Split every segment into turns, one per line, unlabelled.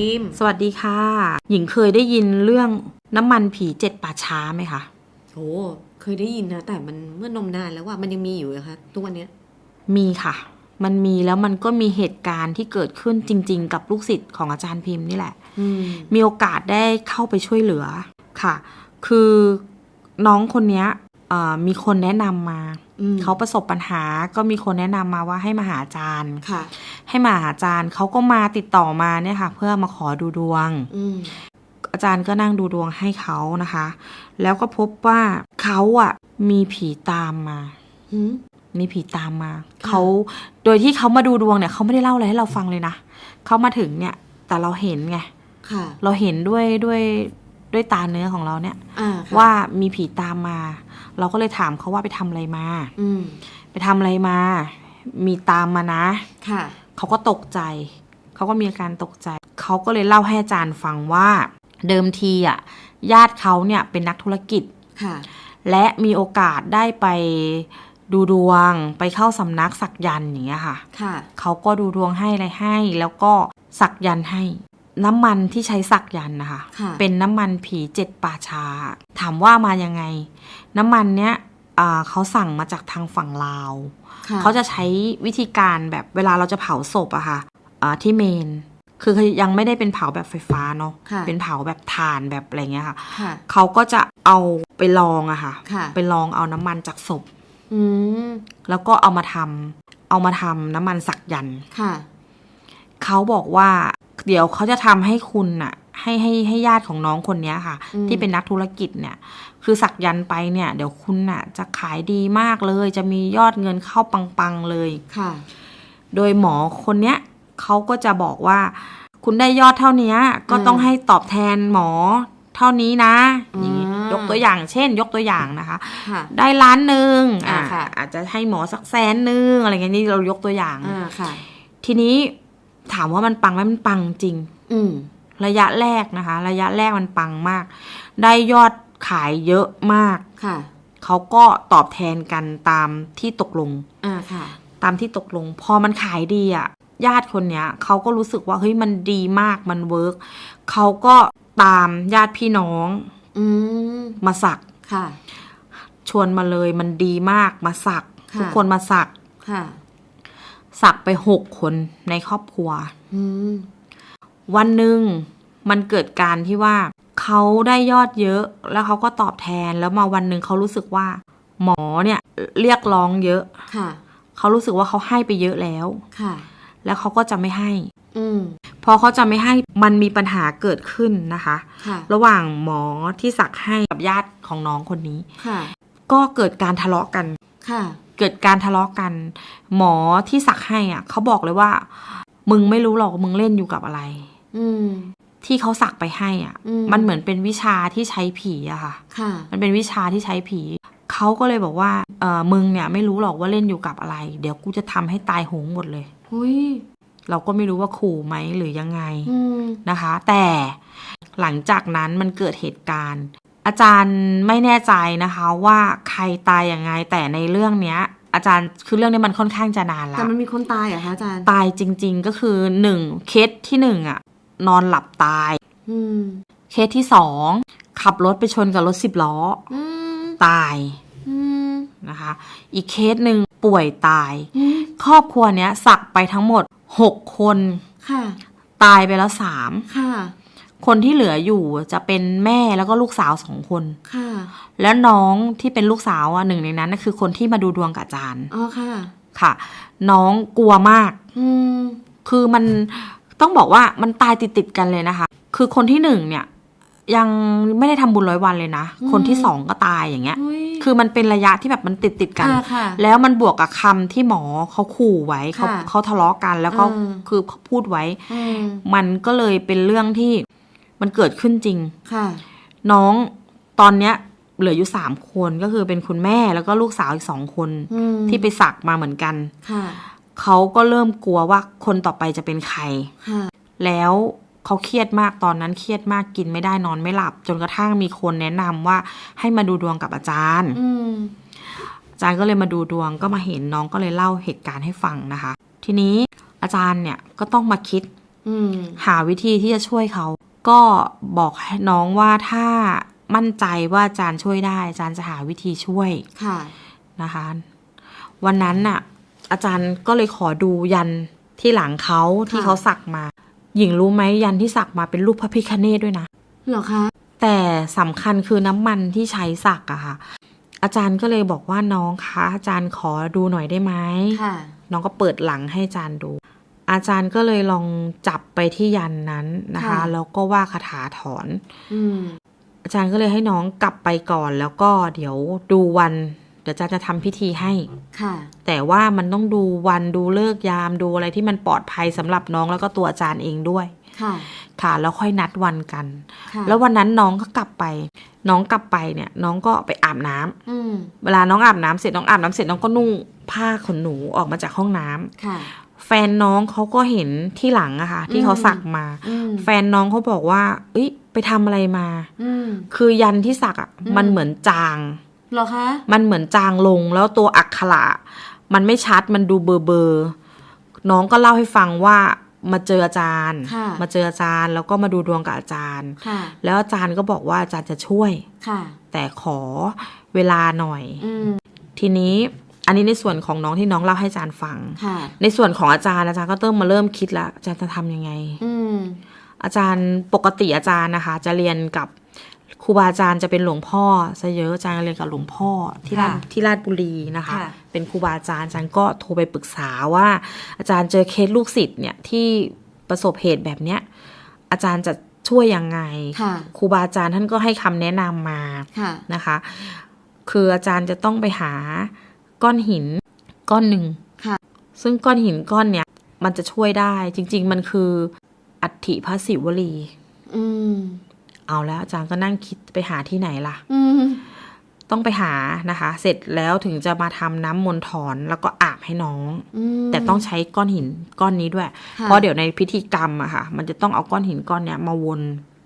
ิม
สวัสดีค่ะ หญิงเคยได้ยินเรื่องน้ำมันผีเจ็ดป่าช้าไหมคะ
โอ้เคยได้ยินนะ แต่มันเมื่อนมนานแล้วว่ามันยังมีอยู่เหรอคะทุกวันเนี้ย
มีค่ะ มันมีแล้วมันก็มีเหตุการณ์ที่เกิดขึ้นจริง ๆ กับลูกศิษย์ของอาจารย์พิมพ์นี่แหละ
ม
มีโอกาสได้เข้าไปช่วยเหลือค่ะ คือน้องคนนี้เมีคนแนะนำมา
อืม
เขาประสบปัญหาก็มีคนแนะนำมาว่าให้มาหาอาจารย์
ค่ะ
ให้มาหาอาจารย์เขาก็มาติดต่อมาเนี่ยค่ะ เพื่อมาขอดูดวง
อืม
อาจารย์ก็นั่งดูดวงให้เขานะคะ แล้วก็พบว่าเขาอะมีผีตามมา
หืม
มีผีตามมา
ค่ะ
เขาโดยที่เขามาดูดวงเนี่ยเขาไม่ได้เล่าอะไรให้เราฟังเลยนะเขามาถึงเนี่ย แต่เราเห็นไง
ค่ะ
เราเห็นด้วยด้วย ด้วยตาเนื้อของเราเนี่ย
อ่าค่ะ
ว่ามีผีตามมา เราก็เลยถามเขาว่าไปทำอะไรมา
อืม
ไปทำอะไรมา มีตามมานะ
ค่ะ
เขาก็ตกใจ เขาก็มีอาการตกใจ เขาก็เลยเล่าให้อาจารย์ฟังว่า เดิมทีอะ ญาติเขาเนี่ยเป็นนักธุรกิจ
ค่ะ
และมีโอกาสได้ไปดูดวงไปเข้าสำนักสักยันต์อย่างเงี้ยค่ะ
ค่ะ
เขาก็ดูดวงให้อะไรให้ แล้วก็สักยันต์ให้ น้ำมันที่ใช้สักยันต์นะคะ
ค่ะ
เป็นน้ำมันผีเจ็ดป่าชา ถามว่ามายังไง น้ำมันเนี้ยอ่าเขาสั่งมาจากทางฝั่งลาว
ค่ะ
เขาจะใช้วิธีการแบบเวลาเราจะเผาศพอะค่ะอ่าที่เมน คือยังไม่ได้เป็นเผาแบบไฟฟ้าเนาะ
ค่ะ
เป็นเผาแบบถ่านแบบอะไรเงี้ยค่ะ
ค่ะ
เขาก็จะเอาไปลองอะค่ะ
ค่ะ
ไปลองเอาน้ำมันจากศพ
อืม
แล้วก็เอามาทำเอามาทำน้ำมันสักยันต์
ค่ะ
เขาบอกว่า เดี๋ยวเขาจะทำให้คุณน่ะ ให้ให้ให้ญาติของน้องคนเนี้ยค่ะ
อืม
ที่เป็นนักธุรกิจเนี่ย คือสักยันต์ไปเนี่ย เดี๋ยวคุณน่ะ จะขายดีมากเลย จะมียอดเงินเข้าปังๆเลย
ค่ะ
โดยหมอคนเนี้ยเขาก็จะบอกว่า คุณได้ยอดเท่านี้ก็
อืม
ต้องให้ตอบแทนหมอเท่านี้นะอย่างงี้
อ่าย
ยกตัวอย่างเช่น ยกตัวอย่างนะคะ
ค่ะ
ได้ล้านหนึ่ง
อ่า
อ่า
ค่ะ
อาจจะให้หมอสักแสนหนึ่งอะไรเงี้ยนี่เรายกตัวอย่าง
อ่าค่ะ
ทีนี้ ถามว่ามันปังไหมมันปังจริง
อืม
ระยะแรกนะคะ ระยะแรกมันปังมาก ได้ยอดขายเยอะมาก
ค่ะ
เขาก็ตอบแทนกันตามที่ตกลง
อ่าค่ะ
ตามที่ตกลง พอมันขายดีอะ่ะ ญาติคนเนี้ยเขาก็รู้สึกว่าเฮ้ยมันดีมากมันเวิร์กเขาก็ตามญาติพี่น้อง
อืม
มาสัก
ค่ะ
ชวนมาเลยมันดีมากมาสัก
ค่ะ
ทุกคนมาสัก
ค่ะ
สักไปหกคนในครอบครัว
อืม
วันหนึ่งมันเกิดการที่ว่าเขาได้ยอดเยอะ แล้วเขาก็ตอบแทนแล้วมาวันหนึ่งเขารู้สึกว่า หมอเนี่ย เรียกร้องเยอะ
ค่ะ
เขารู้สึกว่าเขาให้ไปเยอะแล้ว
ค่ะ
แล้วเขาก็จะไม่ให้
อืม
พอเขาจะไม่ให้มันมีปัญหาเกิดขึ้นนะคะ
ค่ะ
ระหว่างหมอที่สักให้กับญาติของน้องคนนี้
ค่ะ
ก็เกิดการทะเลาะกัน
ค่ะ
เกิดการทะเลาะกัน หมอที่สักให้อะเขาบอกเลยว่า มึงไม่รู้หรอกว่ามึงเล่นอยู่กับอะไร
อืม
ที่เขาสักไปให้อะ
อืม
มันเหมือนเป็นวิชาที่ใช้ผีอะค่ะ
ค่ะ
มันเป็นวิชาที่ใช้ผี เขาก็เลยบอกว่า เออมึงเนี่ยไม่รู้หรอกว่าเล่นอยู่กับอะไร เดี๋ยวกูจะทำให้ตายโหงหมดเลย
อุ้ย
เราก็ไม่รู้ว่าขู่ไหมหรือยังไง
อืม
นะคะ แต่หลังจากนั้นมันเกิดเหตุการณ์ อาจารย์ไม่แน่ใจนะคะว่าใครตายยังไงแต่ในเรื่องเนี้ย อาจารย์คือเรื่องนี้มันค่อนข้างจะนานแล้
แต่
ว
มันมีคนตายเหรอคะอาจารย์
ตายจริง ๆ ก็คือหนึ่งเคสที่หนึ่งอะนอนหลับตาย
อืม
เคสที่สองขับรถไปชนกับรถสิบล้อ
อืม
ตาย
อืม
นะคะ อีกเคสหนึ่งป่วยตาย
อืม
ครอบครัวเนี้ยสักไปทั้งหมดหกคน
ค่ะ
ตายไปแล้วสาม
ค่ะ
คนที่เหลืออยู่จะเป็นแม่แล้วก็ลูกสาวสองคน
ค่ะ
แล้วน้องที่เป็นลูกสาวอะหนึ่งในนั้นน่ะคือคนที่มาดูดวงกับอาจารย์
อ๋อค่ะ
ค่ะ น้องกลัวมาก
อืม
คือมันต้องบอกว่ามันตายติดติดๆกันเลยนะคะ คือคนที่หนึ่งเนี่ย ยังไม่ได้ทำบุญร้อยวันเลยนะ
อืม
คนที่สองก็ตายอย่างเงี้ย
อุ้ย
คือมันเป็นระยะที่แบบมันติดติดๆกัน
อ่าค่ะ
แล้วมันบวกกับคำที่หมอเขาขู่ไว้เขา
ค่ะ
เขาทะเลาะกันแล้วก็
อืม
คือเขาพูดไว้
อืม
มันก็เลยเป็นเรื่องที่ มันเกิดขึ้นจริง
ค่ะ
น้องตอนเนี้ย เหลืออยู่สามคนก็คือเป็นคุณแม่แล้วก็ลูกสาวอีกสองคน
อืม
ที่ไปสักมาเหมือนกัน
ค่ะ
เขาก็เริ่มกลัวว่าคนต่อไปจะเป็นใคร
ค่ะ
แล้วเขาเครียดมากตอนนั้นเครียดมากกินไม่ได้นอนไม่หลับ จนกระทั่งมีคนแนะนำว่าให้มาดูดวงกับอาจารย์
อืม
อาจารย์ก็เลยมาดูดวงก็มาเห็นน้องก็เลยเล่าเหตุการณ์ให้ฟังนะคะ ทีนี้อาจารย์เนี่ยก็ต้องมาคิด
อืม
หาวิธีที่จะช่วยเขา ก็บอกให้น้องว่าถ้ามั่นใจว่าอาจารย์ช่วยได้ อาจารย์จะหาวิธีช่วย
ค่ะ
นะคะ วันนั้นน่ะ อาจารย์ก็เลยขอดูยันที่หลังเขาที่
ค่ะ
เขาสักมา หญิงรู้ไหมยันที่สักมาเป็นรูปพระพิคเนตด้วยนะ
เหรอคะ
แต่สำคัญคือน้ำมันที่ใช้สักอะค่ะ อาจารย์ก็เลยบอกว่าน้องคะอาจารย์ขอดูหน่อยได้ไหม
ค่ะ
น้องก็เปิดหลังให้อาจารย์ดู อาจารย์ก็เลยลองจับไปที่ยันนั้นนะคะ
ค่ะ
แล้วก็ว่าคาถาถอน
อืม
อาจารย์ก็เลยให้น้องกลับไปก่อน แล้วก็เดี๋ยวดูวัน เดี๋ยวอาจารย์จะทำพิธีให้
ค่ะ
แต่ว่ามันต้องดูวันดูเลิกษ์ยามดูอะไรที่มันปลอดภัยสำหรับน้องแล้วก็ตัวอาจารย์เองด้วย
ค่ะ
ค่ะแล้วค่อยนัดวันกัน
ค่ะ
แล้ววันนั้นน้องก็กลับไป น้องกลับไปเนี่ย น้องก็ไปอาบน้ำ
อืม
เวลาน้องอาบน้ำเสร็จน้องอาบน้ำเสร็จน้องก็นุ่งผ้าขนหนูออกมาจากห้องน้ำ
ค่ะ
แฟนน้องเขาก็เห็นที่หลังอะค่ะ ที่เขา
อืม
สักมา
อืม
แฟนน้องเขาบอกว่า เอ้ย ไปทำอะไรมา
อืม
คือยันที่สักอะ
อืม
มันเหมือนจาง
เหรอคะ
มันเหมือนจางลงแล้วตัวอักขระมันไม่ชัดมันดูเบอร์เบอร์น้องก็เล่าให้ฟังว่ามาเจออาจารย์
ค่ะ
มาเจออาจารย์แล้วก็มาดูดวงกับอาจารย์
ค่ะ
แล้วอาจารย์ก็บอกว่าอาจารย์จะช่วย
ค่ะ
แต่ขอเวลาหน่อย
อืม
ทีนี้ อันนี้ในส่วนของน้องที่น้องเล่าให้อาจารย์ฟัง
ค่ะ
ในส่วนของอาจารย์อาจารย์ก็เริ่มมาเริ่มคิดแล้วอาจารย์จะทำยังไง
อืม
อาจารย์ปกติอาจารย์นะคะ จะเรียนกับครูบาอาจารย์จะเป็นหลวงพ่อซะเยอะอาจารย์เรียนกับหลวงพ่อที่ราช
ค่ะ
ที่ราชบุรีนะคะ
ค่ะ
เป็นครูบาอาจารย์อาจารย์ก็โทรไปปรึกษาว่า อาจารย์เจอเคสลูกศิษย์เนี่ยที่ประสบเหตุแบบเนี้ยอาจารย์จะช่วยยังไง
ค่ะ
ครูบาอาจารย์ท่านก็ให้คำแนะนำมา
ค่ะ
นะคะ คืออาจารย์จะต้องไปหา ก้อนหินก้อนหนึ่ง
ค่ะ
ซึ่งก้อนหินก้อนเนี้ยมันจะช่วยได้ จริง ๆ มันคืออัฐิพระศิวลี
อืม
เอาแล้วอาจารย์ก็นั่งคิดไปหาที่ไหนล่ะ
อืม
ต้องไปหานะคะ เสร็จแล้วถึงจะมาทำน้ำมนต์ถอนแล้วก็อาบให้น้อง
อืม
แต่ต้องใช้ก้อนหินก้อนนี้ด้วย
ค่ะ
เพราะเดี๋ยวในพิธีกรรมอะค่ะ มันจะต้องเอาก้อนหินก้อนเนี้ยมาวน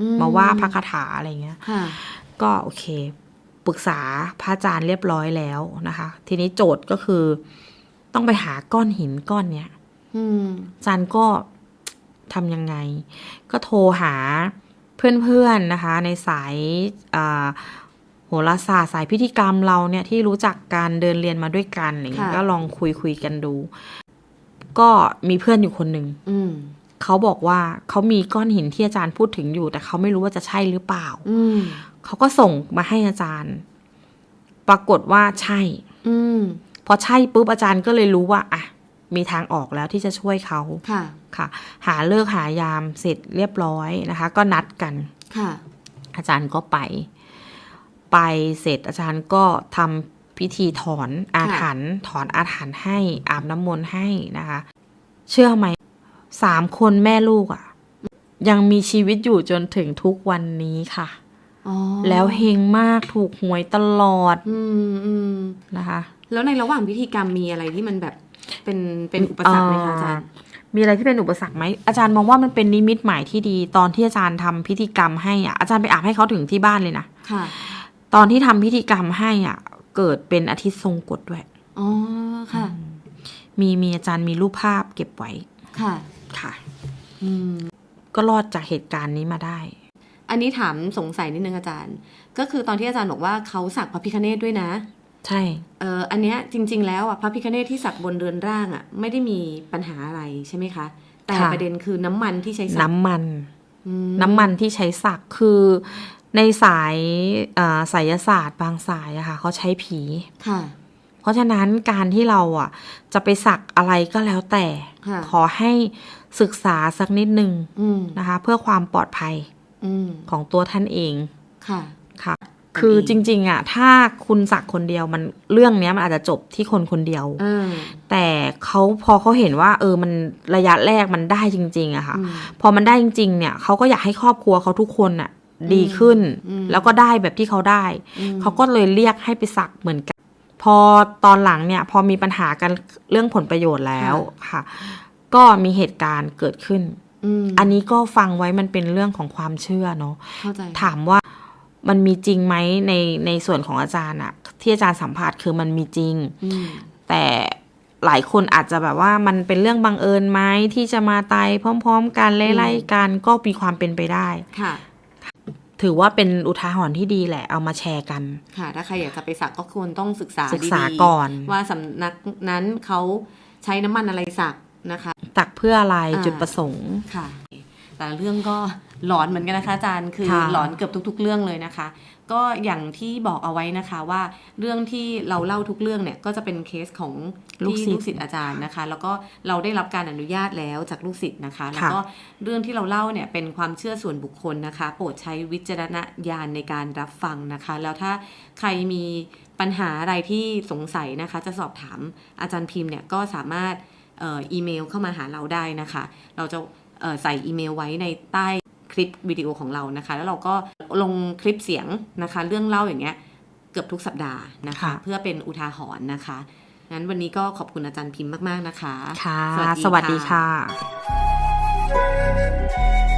อื
มาว่าพระคาถาอะไรเงี้ย
ค่ะ
ก็โอเค ปรึกษาพระอาจารย์เรียบร้อยแล้วนะคะ ทีนี้โจทย์ก็คือ ต้องไปหาก้อนหินก้อนเนี้ย
อืม
อาจารย์ก็ทำยังไง ก็โทรหาเพื่อนๆนะคะ ในสายอ่าโหราศาสตร์สายพิธีกรรมเราเนี่ยที่รู้จักการเดินเรียนมาด้วยกันอย่างเงี้ย
ค่ะ
ก็ลองคุยคุยกันดู ก็มีเพื่อนอยู่คนหนึ่ง
อืม
เขาบอกว่าเขามีก้อนหินที่อาจารย์พูดถึงอยู่ แต่เขาไม่รู้ว่าจะใช่หรือเปล่า
อืม
เขาก็ส่งมาให้อาจารย์ ปรากฏว่าใช่
อืม
พอใช่ปุ๊บอาจารย์ก็เลยรู้ว่าอะมีทางออกแล้วที่จะช่วยเขา
ค่ะ
ค่ะ หาเลิกษ์หายามเสร็จเรียบร้อยนะคะ ก็นัดกัน
ค่ะ
อาจารย์ก็ไป ไปเสร็จอาจารย์ก็ทำพิธีถอนอาถรรพ์ถอนอาถรรพ์ให้อาบน้ำมนต์ให้นะคะ เชื่อไหม สามคนแม่ลูกอะ่ะ ยังมีชีวิตอยู่จนถึงทุกวันนี้ค่ะ
อ๋อ
แล้วเฮงมากถูกหวยตลอด
อืมอืม
นะคะ
แล้วในระหว่างพิธีกรรมมีอะไรที่มันแบบเป็นเป็นอุปสรรคไหมคะอาจารย์
มีอะไรที่เป็นอุปสรรคไหมอาจารย์มองว่ามันเป็นนิมิตหมายที่ดี ตอนที่อาจารย์ทำพิธีกรรมให้อะอาจารย์ไปอาบให้เขาถึงที่บ้านเลยนะ
ค่ะ
ตอนที่ทำพิธีกรรมให้อะ เกิดเป็นอาทิตย์ทรงกฎด้วย
อ๋อค่ะ
มีมีอาจารย์มีรูปภาพเก็บไว้
ค่ะ
ค่ะ
อืม
ก็รอดจากเหตุการณ์นี้มาได้
อันนี้ถามสงสัยนิดนึงอาจารย์ ก็คือตอนที่อาจารย์บอกว่าเขาสักพระพิคเนตด้วยนะ
ใช่
เอออันเนี้ยจริง ๆ แล้วอะพระพิคเนตที่สักบนเรือนร่างอะ ไม่ได้มีปัญหาอะไรใช่ไหมคะ แต่ประเด็นคือน้ำมันที่ใช้สัก
น้ำมัน
อืม
น้ำมันที่ใช้สักคือในสายอ่าไสยศาสตร์บางสายอะค่ะเขาใช้ผี
ค่ะ
เพ ราะฉะนั้นการที่เราอะ จะไปสักอะไรก็แล้วแต่
ค่ะ
ขอให้ศึกษาสักนิดนึง
อืม
นะคะ เพื่อความปลอดภัย
อืม
ของตัวท่านเอง
ค่ะ
ค่ะ
อัน
คือ
นี้
จริง ๆ อะ ถ้าคุณสักคนเดียวมันเรื่องเนี้ยมันอาจจะจบที่คนคนเดียว
อ่า
แต่เขาพอเขาเห็นว่า เออมันระยะแรกมันได้จริง ๆอะค่ะ
อืม
พอมันได้จริง ๆ เนี่ยเขาก็อยากให้ครอบครัวเขาทุกคนน่ะดีขึ้น
อืม
แล้วก็ได้แบบที่เขาได้
อืม
เขาก็เลยเรียกให้ไปสักเหมือนกัน พอตอนหลังเนี่ยพอมีปัญหากันเรื่องผลประโยชน์แล้วค่ะ ก็มีเหตุการณ์เกิดขึ้น
อืม
อันนี้ก็ฟังไว้มันเป็นเรื่องของความเชื่อเนาะ
เข้าใจ
ถามว่ามันมีจริงไหมในในส่วนของอาจารย์อะที่อาจารย์สัมผัสคือมันมีจริง
อืม
แต่หลายคนอาจจะแบบว่ามันเป็นเรื่องบังเอิญไหมที่จะมาตายพร้อม ๆ กันไล่ๆกันก็มีความเป็นไปได้
ค่ะ
ถือว่าเป็นอุทาหรณ์ที่ดีแหละเอามาแชร์กัน
ค่ะ ถ้าใครอยากจะไปสักก็ควรต้องศึกษา
ศึกษา
ดีๆ
ก่อน
ว่าสำนักนั้นเขาใช้น้ำมันอะไรสักนะคะ
ตักเพื่ออะไร
อ่า
จุดประสงค์
ค่ะ แต่เรื่องก็หลอนเหมือนกันนะคะอาจารย์คือ
ค่ะ
หลอนเกือบทุก ๆ เรื่องเลยนะคะ ก็อย่างที่บอกเอาไว้นะคะว่าเรื่องที่เราเล่าทุกเรื่องเนี่ยก็จะเป็นเคสของ
ลูก
ที่
ศิษย์
ลูกศิษย์อาจารย์นะคะ แล้วก็เราได้รับการอนุญาตแล้วจากลูกศิษย์นะคะ แล้วก็เรื่องที่เราเล่าเนี่ยเป็นความเชื่อส่วนบุคคลนะคะ โปรดใช้วิจารณญาณในการรับฟังนะคะ แล้วถ้าใครมีปัญหาอะไรที่สงสัยนะคะ จะสอบถามอาจารย์พิมพ์เนี่ยก็สามารถเอ่ออีเมลเข้ามาหาเราได้นะคะ เราจะเอ่อใส่อีเมลไว้ในใต้ค ลิปวิดีโอของเรานะคะ แล้วเราก็ลงคลิปเสียงนะคะ เรื่องเล่าอย่างเงี้ยเกือบทุกสัปดาห์นะคะ
ค่ะ
เพื่อเป็นอุทาหรณ์นะคะงั้นวันนี้ก็ขอบคุณอาจารย์พิมพ์มาก ๆ นะคะ
ค่ะ
สวัสดี
สวัสดี
ค่ะ
ค่ะ